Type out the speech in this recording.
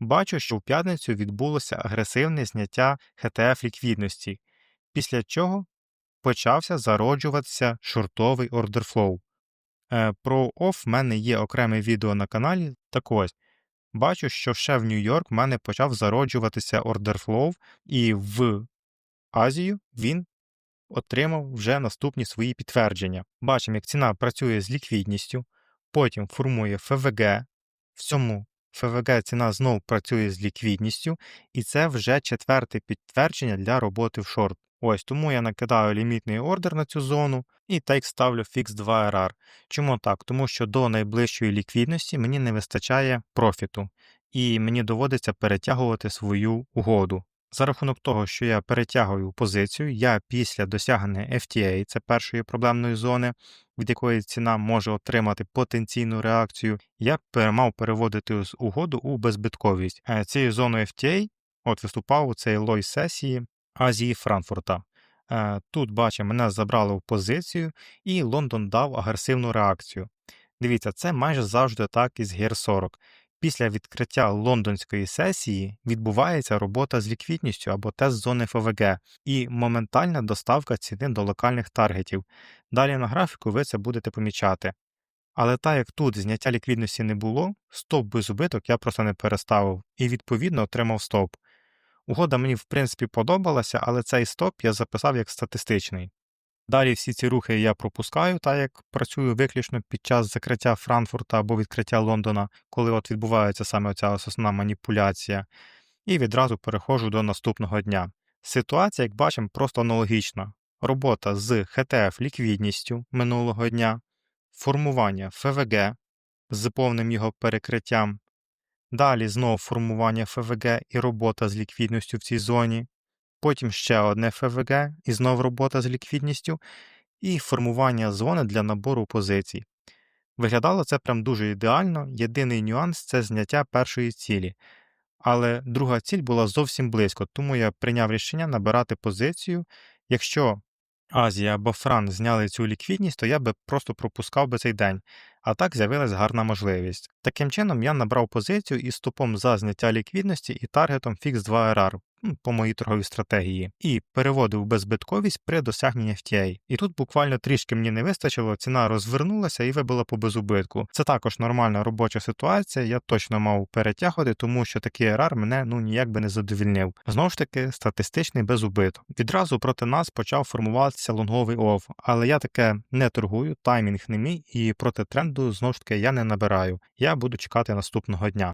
Бачу, що в п'ятницю відбулося агресивне зняття HTF ліквідності, після чого почався зароджуватися шортовий flow. Е, Про OFF в мене є окреме відео на каналі. Так ось, бачу, що ще в Нью-Йорк в мене почав зароджуватися flow, і в Азію він отримав вже наступні свої підтвердження. Бачимо, як ціна працює з ліквідністю, потім формує ФВГ. В цьому ФВГ ціна знов працює з ліквідністю, і це вже четверте підтвердження для роботи в шорт. Ось тому я накидаю лімітний ордер на цю зону і так ставлю фікс 2 RR. Чому так? Тому що до найближчої ліквідності мені не вистачає профіту, і мені доводиться перетягувати свою угоду. За рахунок того, що я перетягую позицію, я після досягнення FTA, це першої проблемної зони, від якої ціна може отримати потенційну реакцію, я мав переводити з угоду у беззбитковість. Е, цією зоною FTA от виступав у цей лой сесії Азії Франкфурта. Е, тут, бачимо, мене забрали в позицію, і Лондон дав агресивну реакцію. Дивіться, це майже завжди так із гір 40. Після відкриття лондонської сесії відбувається робота з ліквідністю або тест зони ФВГ і моментальна доставка ціни до локальних таргетів. Далі на графіку ви це будете помічати. Але так як тут зняття ліквідності не було, стоп без убиток я просто не переставив і відповідно отримав стоп. Угода мені в принципі подобалася, але цей стоп я записав як статистичний. Далі всі ці рухи я пропускаю, так як працюю виключно під час закриття Франкфурта або відкриття Лондона, коли от відбувається саме ця основна маніпуляція, і відразу переходжу до наступного дня. Ситуація, як бачимо, просто аналогічна. Робота з HTF ліквідністю минулого дня, формування ФВГ з повним його перекриттям, далі знову формування ФВГ і робота з ліквідністю в цій зоні, потім ще одне ФВГ і знов робота з ліквідністю, і формування зони для набору позицій. Виглядало це прям дуже ідеально, єдиний нюанс це зняття першої цілі. Але друга ціль була зовсім близько, тому я прийняв рішення набирати позицію. Якщо Азія або Фран зняли цю ліквідність, то я би просто пропускав би цей день, а так з'явилась гарна можливість. Таким чином, я набрав позицію із стопом за зняття ліквідності і таргетом Fix 2 RR по моїй торговій стратегії, і переводив беззбитковість при досягненні FTA. І тут буквально трішки мені не вистачило, ціна розвернулася і вибила по безубитку. Це також нормальна робоча ситуація, я точно мав перетягувати, тому що такий RR мене ну ніяк би не задовільнив. Знову ж таки, статистичний безубиток. Відразу проти нас почав формуватися лонговий ОВ, але я таке не торгую, таймінг не мій, і проти тренду знову ж таки я не набираю. Я буду чекати наступного дня.